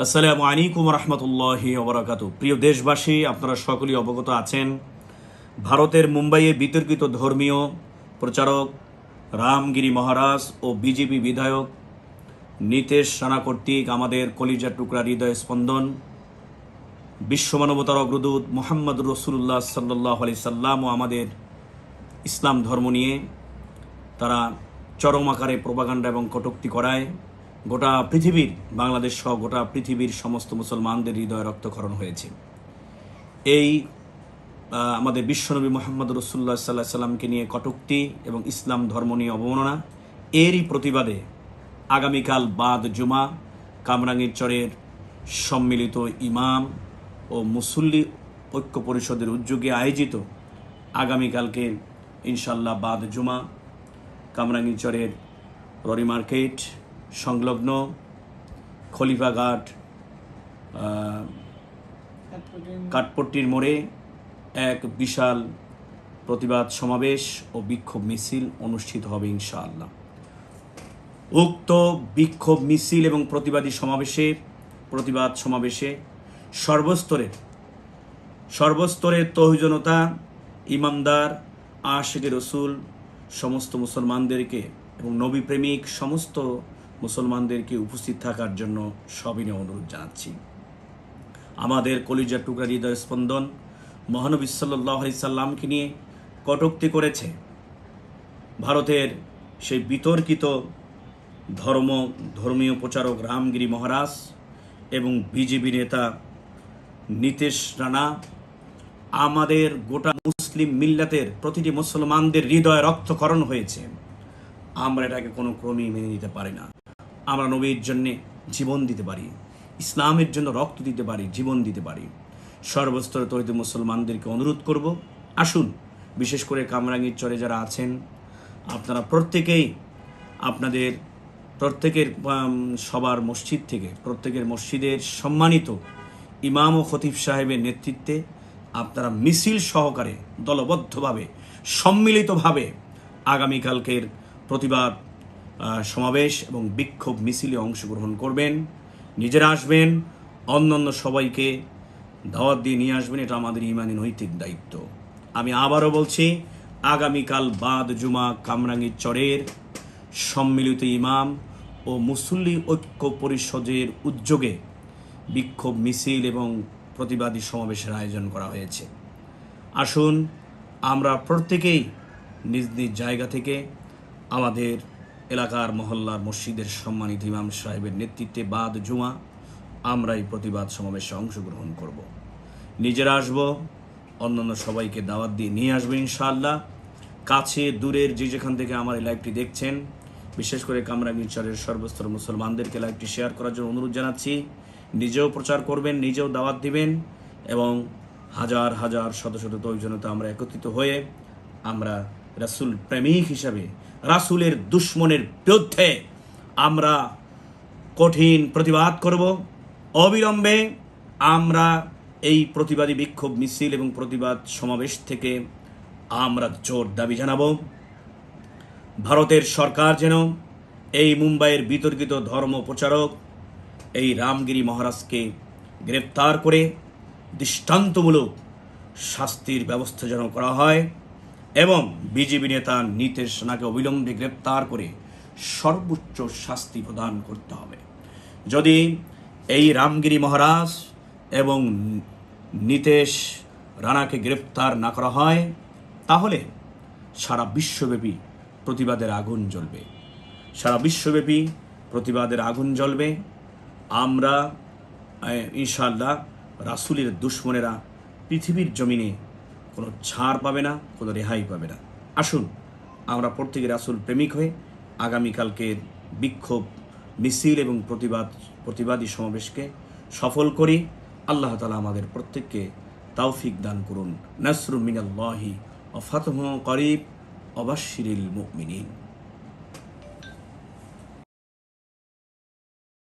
আসসালামু আলাইকুম রহমতুল্লাহি ওবরাকাত প্রিয় দেশবাসী, আপনারা সকলেই অবগত আছেন, ভারতের মুম্বাইয়ে বিতর্কিত ধর্মীয় প্রচারক রামগিরি মহারাজ ও বিজেপি বিধায়ক নীতেশ রানা কর্তৃক আমাদের কলিজা টুকরা হৃদয় স্পন্দন। বিশ্ব মানবতার অগ্রদূত মোহাম্মদ রসুল্লাহ সাল্লাহ আলি সাল্লাম ও আমাদের ইসলাম ধর্ম নিয়ে তারা চরম আকারে প্রপাগান্ডা এবং কটুক্তি করায়। গোটা পৃথিবীর, বাংলাদেশ সহ গোটা পৃথিবীর সমস্ত মুসলমানদের হৃদয় রক্তক্ষরণ হয়েছে। এই আমাদের বিশ্বনবী মোহাম্মদ রসুল্লাহ সাল্লাহ সাল্লামকে নিয়ে কটুক্তি এবং ইসলাম ধর্ম নিয়ে অবমাননা, এরই প্রতিবাদে আগামীকাল বাদ জুমা কামরাঙ্গীর চরের সম্মিলিত ইমাম ও মুসল্লি ঐক্য পরিষদের উদ্যোগে আয়োজিত আগামীকালকে ইনশাল্লাহ বাদ জুমা কামরাঙ্গীরচরের ররি মার্কেট সংলগ্ন খলিফাঘাট কাঠপট্টির মোড়ে। এক বিশাল প্রতিবাদ সমাবেশ ও বিক্ষোভ মিছিল অনুষ্ঠিত হবে ইনশাআল্লাহ। উক্ত বিক্ষোভ মিছিল এবং প্রতিবাদী সমাবেশে প্রতিবাদ সমাবেশে সর্বস্তরের সর্বস্তরের তহজনতা ইমানদার আশেক রসুল সমস্ত মুসলমানদেরকে এবং নবী প্রেমিক সমস্ত মুসলমানদেরকে উপস্থিত থাকার জন্য সবিনয় অনুরোধ জানাচ্ছি। আমাদের কলিজার টুকরা হৃদয় স্পন্দন মহানবী সাল্লাহ আলি সাল্লামকে নিয়ে কটূক্তি করেছে। ভারতের সেই বিতর্কিত ধর্ম, ধর্মীয় প্রচারক রামগিরি মহারাজ এবং বিজেপি নেতা নীতিশ রানা আমাদের গোটা মুসলিম মিল্লাতের প্রতিটি মুসলমানদের হৃদয় রক্তকরণ হয়েছে। আমরা এটাকে কোনো ক্রমেই মেনে নিতে পারি না। আমরা নবীর জন্য জীবন দিতে পারি, ইসলামের জন্য রক্ত দিতে পারি, জীবন দিতে পারি। সর্বস্তরে তরিত মুসলমানদেরকে অনুরোধ করব, আসুন, বিশেষ করে কামরাঙ্গীর চরে যারা আছেন, আপনারা প্রত্যেকেই আপনাদের, প্রত্যেকের সবার মসজিদ থেকে, প্রত্যেকের মসজিদের সম্মানিত ইমাম ও খতিব সাহেবের নেতৃত্বে আপনারা মিছিল সহকারে দলবদ্ধভাবে, সম্মিলিতভাবে আগামীকালকের প্রতিবাদ সমাবেশ এবং বিক্ষোভ মিছিলে অংশগ্রহণ করবেন। নিজেরা আসবেন, অন্যান্য সবাইকে দাওয়াত দিয়ে নিয়ে আসবেন, এটা আমাদের ইমানি নৈতিক দায়িত্ব। আমি আবারও বলছি, আগামীকাল বাদ জুমা কামরাঙ্গি চরের সম্মিলিত ইমাম ও মুসল্লি ঐক্য পরিষদের উদ্যোগে বিক্ষোভ মিছিল এবং প্রতিবাদী সমাবেশের আয়োজন করা হয়েছে। আসুন, আমরা প্রত্যেকেই নিজ নিজ জায়গা থেকে আমাদের এলাকার মহল্লার মসজিদের সম্মানিত ইমাম সাহেবের নেতৃত্বে বাদ জুমা আমরা এই প্রতিবাদ সমাবেশে অংশগ্রহণ করব। নিজেরা আসব, অন্যান্য সবাইকে দাওয়াত দিয়ে নিয়ে আসব ইনশাআল্লাহ। কাছে, দূরের, যে যেখান থেকে আমার এই লাইভটি দেখছেন, বিশেষ করে কামরাঙ্গীরচরের সর্বস্তর মুসলমানদেরকে লাইভটি শেয়ার করার জন্য অনুরোধ জানাচ্ছি, নিজেও প্রচার করবেন, নিজেও দাওয়াত দিবেন এবং হাজার হাজার শত শত তৈজনতা আমরা একত্রিত হয়ে আমরা রাসূল প্রেমিক হিসাবে, রাসূলের দুশ্মনের বিরুদ্ধে আমরা কঠিন প্রতিবাদ করব। অবিলম্বে আমরা এই প্রতিবাদী বিক্ষোভ মিছিল এবং প্রতিবাদ সমাবেশ থেকে আমরা জোর দাবি জানাব। ভারতের সরকার যেন এই মুম্বাইয়ের বিতর্কিত ধর্ম প্রচারক এই রামগিরি মহারাজকে গ্রেপ্তার করে দৃষ্টান্তমূলক শাস্তির ব্যবস্থা যেন করা হয়। এবং বিজেপি নেতা নীতেশ রানাকে অবিলম্বে গ্রেপ্তার করে সর্বোচ্চ শাস্তি প্রদান করতে হবে। যদি এই রামগিরি মহারাজ এবং নীতেশ রানাকে গ্রেপ্তার না করা হয় তাহলে সারা বিশ্বব্যাপী প্রতিবাদের আগুন জ্বলবে। সারা বিশ্বব্যাপী প্রতিবাদের আগুন জ্বলবে। আমরা আহ, ইনশাআল্লাহ রাসূলের দুশ্মনেরা পৃথিবীর জমিনে কোনো ছাড় পাবে না, কোনো রেহাই পাবে না। আসুন, আমরা প্রত্যেকের আসল প্রেমিক হয়ে আগামীকালকের বিক্ষোভ, মিছিল এবং প্রতিবাদ, প্রতিবাদী সমাবেশকে সফল করি। আল্লাহ তালা আমাদের প্রত্যেককে তাওফিক দান করুন। নাসরুল মিনাল্লাহি ও ফাতহ করিব। অবাশিরিল মুমিনিন।